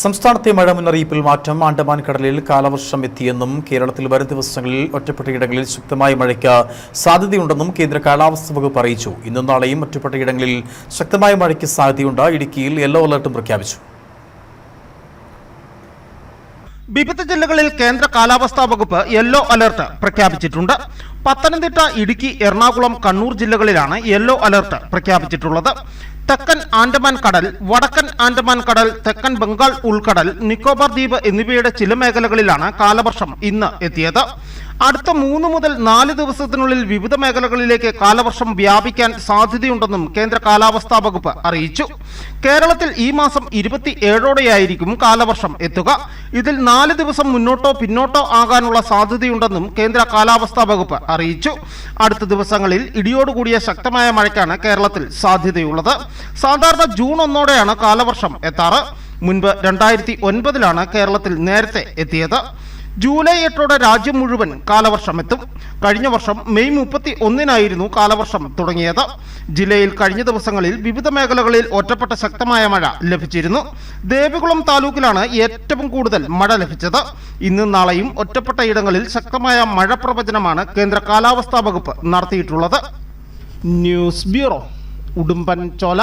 സംസ്ഥാനത്തെ മഴ മുന്നറിയിപ്പിൽ മാറ്റം ആൻഡമാൻ കടലിൽ കാലവർഷം എത്തിയെന്നും കേരളത്തിൽ വരും ദിവസങ്ങളിൽ ഒറ്റപ്പെട്ടയിടങ്ങളിൽ ശക്തമായ മഴയ്ക്ക് സാധ്യതയുണ്ടെന്നും കേന്ദ്ര കാലാവസ്ഥ വകുപ്പ് അറിയിച്ചു. ഇന്നും നാളെയും ഒറ്റപ്പെട്ടയിടങ്ങളിൽ ശക്തമായ മഴയ്ക്ക് സാധ്യതയുണ്ട്. ഇടുക്കിയിൽ യെല്ലോ അലർട്ടും പ്രഖ്യാപിച്ചു. വിവിധ ജില്ലകളിൽ കേന്ദ്ര കാലാവസ്ഥാ വകുപ്പ് യെല്ലോ അലർട്ട് പ്രഖ്യാപിച്ചിട്ടുണ്ട്. പത്തനംതിട്ട ഇടുക്കി എറണാകുളം കണ്ണൂർ ജില്ലകളിലാണ് യെല്ലോ അലർട്ട് പ്രഖ്യാപിച്ചിട്ടുള്ളത്. തെക്കൻ ആൻഡമാൻ കടൽ വടക്കൻ ആൻഡമാൻ കടൽ തെക്കൻ ബംഗാൾ ഉൾക്കടൽ നിക്കോബാർ ദ്വീപ് എന്നിവയുടെ ചില മേഖലകളിലാണ് കാലവർഷം ഇന്ന് എത്തിയത്. അടുത്ത മൂന്ന് മുതൽ നാല് ദിവസത്തിനുള്ളിൽ വിവിധ മേഖലകളിലേക്ക് കാലവർഷം വ്യാപിക്കാൻ സാധ്യതയുണ്ടെന്നും കേന്ദ്ര കാലാവസ്ഥാ വകുപ്പ് അറിയിച്ചു. കേരളത്തിൽ ഈ മാസം ഇരുപത്തി ഏഴോടെയായിരിക്കും കാലവർഷം എത്തുക. ഇതിൽ നാല് ദിവസം മുന്നോട്ടോ പിന്നോട്ടോ ആകാനുള്ള സാധ്യതയുണ്ടെന്നും കേന്ദ്ര കാലാവസ്ഥാ വകുപ്പ് അറിയിച്ചു. അടുത്ത ദിവസങ്ങളിൽ ഇടിയോടുകൂടിയ ശക്തമായ മഴയ്ക്കാണ് കേരളത്തിൽ സാധ്യതയുള്ളത്. സാധാരണ ജൂൺ ഒന്നോടെയാണ് കാലവർഷം എത്താറ്. മുൻപ് രണ്ടായിരത്തി ഒൻപതിലാണ് കേരളത്തിൽ നേരത്തെ എത്തിയത്. ജൂലൈ എട്ടോടെ രാജ്യം മുഴുവൻ കാലവർഷം എത്തും കഴിഞ്ഞ വർഷം മെയ് മുപ്പത്തി ഒന്നിനായിരുന്നു കാലവർഷം തുടങ്ങിയത്. ജില്ലയിൽ കഴിഞ്ഞ ദിവസങ്ങളിൽ വിവിധ മേഖലകളിൽ ഒറ്റപ്പെട്ട ശക്തമായ മഴ ലഭിച്ചിരുന്നു. ദേവികുളം താലൂക്കിലാണ് ഏറ്റവും കൂടുതൽ മഴ ലഭിച്ചത്. ഇന്നും നാളെയും ഒറ്റപ്പെട്ട ഇടങ്ങളിൽ ശക്തമായ മഴ പ്രവചനമാണ് കേന്ദ്ര കാലാവസ്ഥാ വകുപ്പ് നടത്തിയിട്ടുള്ളത്. ന്യൂസ് ബ്യൂറോ ഉടുമ്പൻ ചോല